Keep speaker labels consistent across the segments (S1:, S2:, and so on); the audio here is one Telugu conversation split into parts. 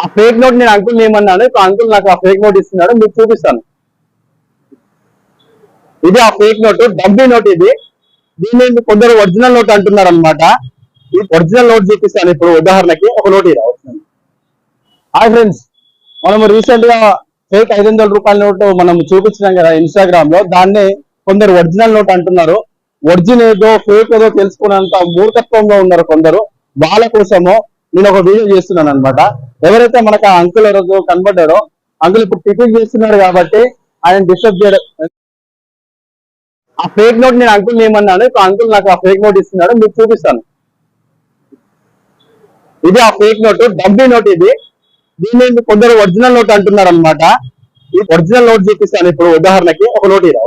S1: ఆ ఫేక్ నోట్ నేను అంకుల్ ఏమన్నాను? ఇప్పుడు అంకుల్ నాకు ఆ ఫేక్ నోట్ ఇస్తున్నాడు మీకు చూపిస్తాను. ఇది ఆ ఫేక్ నోట్ డబ్బీ నోట్ ఇది. దీన్ని కొందరు ఒరిజినల్ నోట్ అంటున్నారు అనమాట ఈ ఒరిజినల్ నోట్ చూపిస్తాను ఇప్పుడు ఉదాహరణకి ఒక నోట్ ఇలా వస్తుంది హాయ్ ఫ్రెండ్స్ మనం రీసెంట్గా ఫేక్ ఐదు వందల రూపాయల నోట్ మనం చూపించినాం కదా ఇన్స్టాగ్రామ్లో దాన్ని కొందరు ఒరిజినల్ నోట్ అంటున్నారు. ఒరిజినల్ ఏదో ఫేక్ ఏదో తెలుసుకున్నంత మూర్ఖత్వంలో ఉన్నారు కొందరు. వాళ్ళ కోసము నేను ఒక వీడియో చేస్తున్నాను అనమాట ఎవరైతే మనకు ఆ అంకుల్ ఎవరో కనబడ్డారో అంకుల్ ఇప్పుడు టిఫిన్ చేస్తున్నారు కాబట్టి ఆయన డిస్టర్బ్ చేయడం. ఆ ఫేక్ నోట్ నేను అంకుల్ ఏమన్నాను? ఇప్పుడు అంకుల్ నాకు ఆ ఫేక్ నోట్ ఇస్తున్నాడు మీకు చూపిస్తాను. ఇది ఆ ఫేక్ నోట్ డబ్బీ నోట్ ఇది. దీన్ని కొందరు ఒరిజినల్ నోట్ అంటున్నారు అనమాట ఈ ఒరిజినల్ నోట్ చూపిస్తాను ఇప్పుడు ఉదాహరణకి ఒక నోట్ ఇలా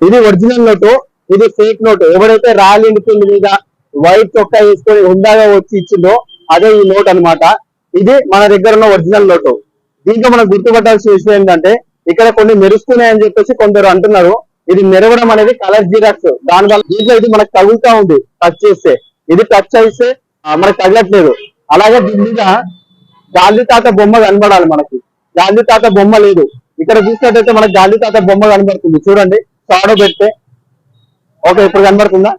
S1: ఇది ఒరిజినల్ నోటు ఇది ఫేక్ నోట్ ఎవరైతే రాయల్ ఎన్ఫీల్డ్ మీద వైట్ చొక్కా వేసుకొని హుందాగా వచ్చి ఇచ్చిందో అదే ఈ నోట్ అన్నమాట. ఇది మన దగ్గర ఉన్న ఒరిజినల్ నోటు. దీంట్లో మనం గుర్తుపట్టాల్సిన విషయం ఏంటంటే ఇక్కడ కొన్ని మెరుస్తున్నాయని చెప్పేసి కొందరు అంటున్నారు. ఇది మెరవడం అనేది కలర్ జిరాక్స్. దాని వల్ల దీంట్లో ఇది మనకు తగులుతా ఉంది టచ్ చేస్తే. ఇది టచ్ చేస్తే మనకు తగ్గట్లేదు అలాగే దీని మీద గాంధీ తాత బొమ్మ కనబడాలి మనకి. గాంధీ తాత బొమ్మ లేదు. ఇక్కడ చూసినట్టయితే మనకి గాంధీ తాత బొమ్మ కనబడుతుంది. చూడండి షాడో పెడితే. ఓకే ఇప్పుడు కనబడుతుందా?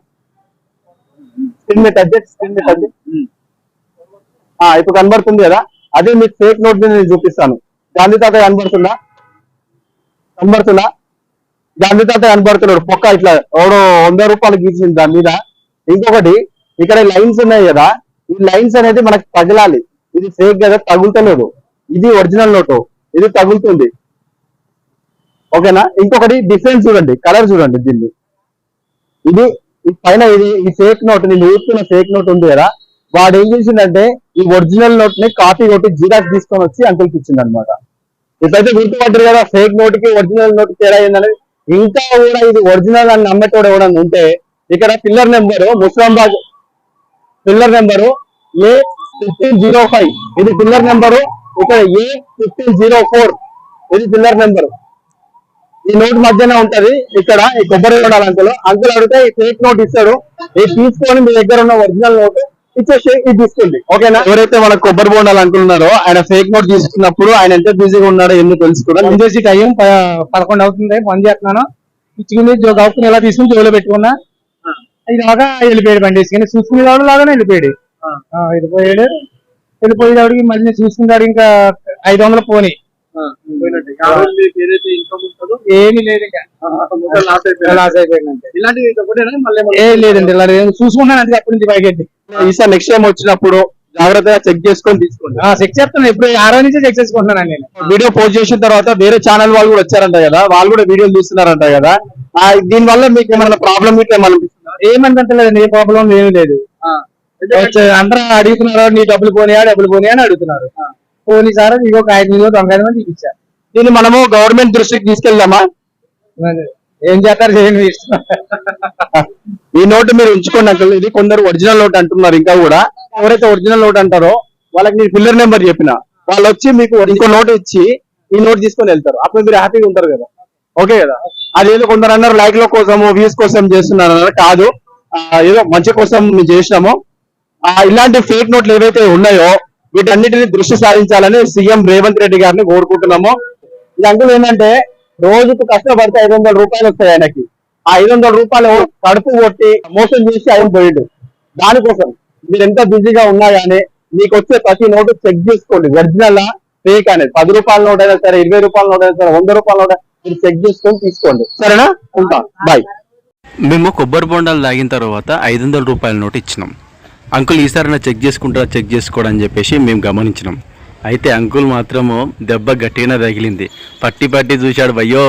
S1: స్క్రీన్ మీద టచ్ స్క్రీన్ మీద టచ్ ఇప్పుడు కనబడుతుంది కదా? అదే మీకు ఫేక్ నోట్ మీద నేను చూపిస్తాను. గాంధీ తాత కనబడుతుందా? కనబడుతుందా? గాంధీ తాత కనబడుతున్నాడు. పొక్క ఇట్లా ఎవడో వంద రూపాయలు గీసింది దాని మీద. ఇంకొకటి ఇక్కడ లైన్స్ ఉన్నాయి కదా? ఈ లైన్స్ అనేది మనకు తగలాలి. ఇది ఫేక్ కదా? తగులుతలేదు. ఇది ఒరిజినల్ నోటు ఇది తగులుతుంది. ఓకేనా? ఇంకొకటి డిఫరెన్స్ చూడండి. కలర్ చూడండి దీన్ని. ఇది పైన ఇది ఈ ఫేక్ నోట్ నేను చూస్తున్న ఫేక్ నోట్ ఉంది కదా. వాడు ఏం చేసిందంటే ఈ ఒరిజినల్ నోట్ని కాపీ కొట్టి జిరాక్స్ తీసుకొని వచ్చి అంకుల్కి ఇచ్చింది అనమాట ఇప్పుడైతే గుర్తుపడ్డారు కదా ఫేక్ నోట్కి ఒరిజినల్ నోట్ తేడా ఏందనేది. ఇంకా కూడా ఇది ఒరిజినల్ అని నమ్మేటోడు ఎవడన్నా ఉంటే ఇక్కడ pillar number Muslambad pillar number A fifteen zero five ఇది పిల్లర్ నెంబరు ఇక్కడ ఏ ఫిఫ్టీన్ జీరో ఫోర్ ఇది పిల్లర్ నెంబర్ ఈ నోట్ మధ్యన ఉంటది. ఇక్కడ ఈ కొబ్బరి ఉండాలి అంకుల్. అంకుల్ అడిగితే ఈ ఫేక్ నోట్ ఇస్తాడు. ఇది తీసుకొని మీ దగ్గర ఉన్న ఒరిజినల్ నోట్ ఇచ్చేసి ఇది ఓకేనా? ఎవరైతే మన కొబ్బరి బోండాలు అనుకున్నారో ఆయన ఫేక్ నోట్ తీసుకున్నప్పుడు ఆయన ఎంత బిజీగా ఉన్నాడో ఎందుకు తెలుసుకోవడం
S2: చేసి టైం పదకొండు అవుతుంది. పని చేస్తున్నాను. ఇచ్చుకుని గౌకుని ఎలా తీసుకుని చెవులో పెట్టుకున్నా? ఇలాగా వెళ్ళిపోయాడు బండి వేసుకుని చూసుకునే వాడు లాగానే వెళ్ళిపోయాడు. వెళ్ళిపోయాడు. వెళ్ళిపోయేవాడికి మళ్ళీ నేను చూసుకున్నాడు ఇంకా ఐదు వందలు పోని.
S1: ఏదైతే ఇన్కమ్ ఉంటుందో
S2: ఏమీ లేదు ఇంకా.
S1: లాస్
S2: లాస్ అయిపోయింది. అంతే
S1: ఇలాంటివి ఒకటేనా మళ్ళీ
S2: ఏ లేదండి ఇలా లేదు. చూసుకుంటున్నాను అంతే అప్పటి నుంచి బయటకి
S1: ఈసారి నెక్స్ట్ టైం వచ్చినప్పుడు జాగ్రత్తగా చెక్ చేసుకొని తీసుకోండి.
S2: చెక్ చేస్తాను ఇప్పుడు ఆరో నుంచి చెక్ చేసుకుంటున్నాను నేను.
S1: వీడియో పోస్ట్ చేసిన తర్వాత వేరే ఛానల్ వాళ్ళు కూడా వచ్చారంట కదా వాళ్ళు కూడా వీడియోలు తీస్తున్నారంట కదా. ఆ, దీని వల్ల మీకు ఏమైనా ప్రాబ్లం మీకు ఏమైనా అనిపిస్తుందా?
S2: ఏమనిపించలేదండి ఏ ప్రాబ్లం ఏమీ లేదు. వచ్చే అందరూ అడుగుతున్నారు నీ డబ్బులు పోనీయా డబ్బులు పోనీయా అని అడుగుతున్నారు. పోనీ సార్ ఒక ఐదు నిమిషం దొంగ మంది చూపించా
S1: దీన్ని మనము గవర్నమెంట్ దృష్టికి తీసుకెళ్దామా?
S2: ఏం చేస్తారు? చేయండి.
S1: ఈ నోట్ మీరు ఉంచుకోండి అంకుల్. ఇది కొందరు ఒరిజినల్ నోట్ అంటున్నారు ఇంకా కూడా. ఎవరైతే ఒరిజినల్ నోట్ అంటారో వాళ్ళకి నేను పిల్లర్ నెంబర్ చెప్పిన. వాళ్ళు వచ్చి మీకు ఇంకో నోట్ ఇచ్చి ఈ నోట్ తీసుకొని వెళ్తారు. అప్పుడు మీరు హ్యాపీగా ఉంటారు కదా. ఓకే కదా? అదేదో కొందరు అన్నారు లైక్లో కోసం వ్యూస్ కోసం చేస్తున్నారు అన్నారు. కాదు. ఏదో మంచి కోసం మేము చేసినాము. ఇలాంటి ఫేక్ నోట్లు ఏవైతే ఉన్నాయో వీటన్నిటిని దృష్టి సారించాలని సీఎం రేవంత్ రెడ్డి గారిని కోరుకుంటున్నాము. ఈ అంకుల్ ఏంటంటే రోజుకు కష్టపడితే ఐదు వందల రూపాయలు వస్తాయి ఆయనకి. ఆ ఐదు వందల రూపాయలు కడుపు కొట్టి మోసం చేసి ఆయన పోయిండు. దానికోసం మీరు ఎంత బిజీగా ఉన్నా గానీ మీకు వచ్చే ప్రతి నోటు చెక్ చేసుకోండి. ఒరిజినల్ ఫేక్ అనేది. పది రూపాయల నోట్ అయినా సరే ఇరవై రూపాయల నోట్ అయినా సరే వంద రూపాయల నోట్ మీరు చెక్ చేసుకొని తీసుకోండి. సరేనా? ఉంటా. బాయ్
S3: మేము కొబ్బరి బొండాలు తాగిన తర్వాత ఐదు వందల రూపాయల నోట్ ఇచ్చినాం. అంకుల్ ఈసారి చెక్ చేసుకుంటారా చెక్ చేసుకోవడం అని చెప్పేసి మేము గమనించినాం. అయితే అంకుల్ మాత్రము దెబ్బ గట్టిగానే తగిలింది. పట్టి పట్టి చూశాడు భయ్యో